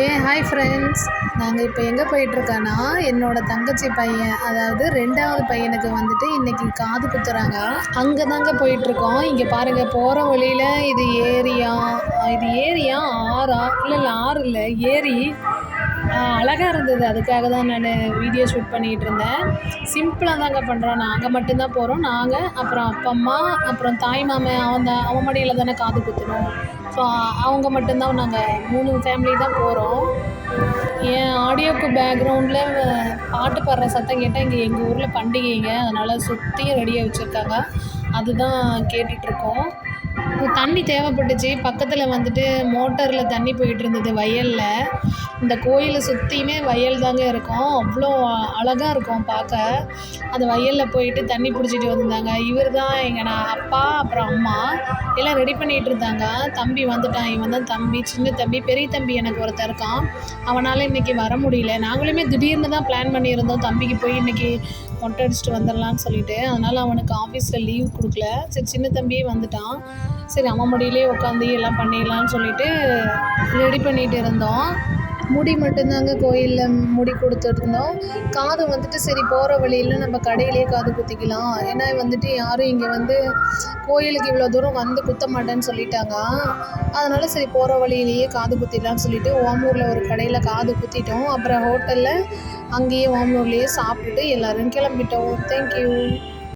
ஏ hi friends நாங்கள் இப்போ எங்கே போயிட்டுருக்கோன்னா என்னோடய தங்கச்சி பையன் அதாவது ரெண்டாவது பையனுக்கு வந்துட்டு இன்றைக்கி காது குத்துறாங்க. அங்கே தாங்க போயிட்டுருக்கோம். இங்கே பாருங்கள் போகிற வழியில் இது ஏரியா. இது ஏரியா ஆறா? இல்லை இல்லை ஆறு இல்லை ஏரி. அழகாக இருந்தது. அதுக்காக தான் நான் வீடியோ ஷூட் பண்ணிகிட்டு இருந்தேன். சிம்பிளாக தாங்க பண்ணுறோம் நாங்கள் மட்டும்தான் போகிறோம் நாங்கள் அப்புறம் அப்பா அம்மா அப்புறம் தாய் மாமன் அவன் தான் அவன் மடியில் தானே காது குத்தணும் ஸோ அவங்க மட்டும்தான் நாங்கள் மூணு ஃபேமிலி தான் போகிறோம் என் ஆடியோக்கு பேக்ரவுண்டில் பாட்டு பாடுற சத்தம் கேட்டால் இங்கே எங்கள் ஊரில் பண்டிகைங்க. அதனால் சுற்றியும் ரெடியாக வச்சுருக்காங்க. அதுதான் கேட்டுட்ருக்கோம் தண்ணி தேவைப்பட்டுச்சு. பக்கத்தில் வந்துட்டு மோட்டரில் தண்ணி போயிட்டு இருந்தது வயலில். இந்த கோயிலை சுற்றியுமே வயல் தாங்க இருக்கும். அவ்வளோ அழகாக இருக்கும் பார்க்க. அந்த வயலில் போயிட்டு தண்ணி பிடிச்சிட்டு வந்திருந்தாங்க. இவர் தான் எங்கள் நான் அப்பா அப்புறம் அம்மா எல்லாம் ரெடி பண்ணிகிட்டு இருந்தாங்க. தம்பி வந்துட்டான். இவன் தான் தம்பி சின்ன தம்பி பெரிய தம்பி எனக்கு ஒருத்தர் இருக்கான். அவனால் இன்றைக்கி வர முடியல. நாங்களுமே திடீர்னு தான் பிளான் பண்ணியிருந்தோம். தம்பிக்கு போய் இன்றைக்கி மொட்டை அடிச்சுட்டு வந்துடலான்னு சொல்லிட்டு. அதனால் அவனுக்கு ஆஃபீஸில் லீவ் கொடுக்கல. சரி சின்ன தம்பியே வந்துட்டான். சரி அம்மா முடியிலே உட்காந்து எல்லாம் பண்ணிடலான்னு சொல்லிட்டு ரெடி பண்ணிகிட்டு இருந்தோம். முடி மட்டும்தாங்க கோயிலில் முடி கொடுத்துருந்தோம். காது வந்துட்டு சரி போகிற வழியில் நம்ம கடையிலே காது குத்திக்கலாம். ஏன்னா வந்துட்டு யாரும் இங்கே வந்து கோயிலுக்கு இவ்வளோ தூரம் வந்து குத்த மாட்டேன்னு சொல்லிட்டாங்க. அதனால் சரி போகிற வழியிலேயே காது குத்திடலாம்னு சொல்லிட்டு ஓமூரில் ஒரு கடையில் காது குத்திட்டோம். அப்புறம் ஹோட்டலில் அங்கேயே ஓமூர்லேயே சாப்பிட்டுட்டு எல்லோரும் கிளம்பிட்டோம். தேங்க்யூ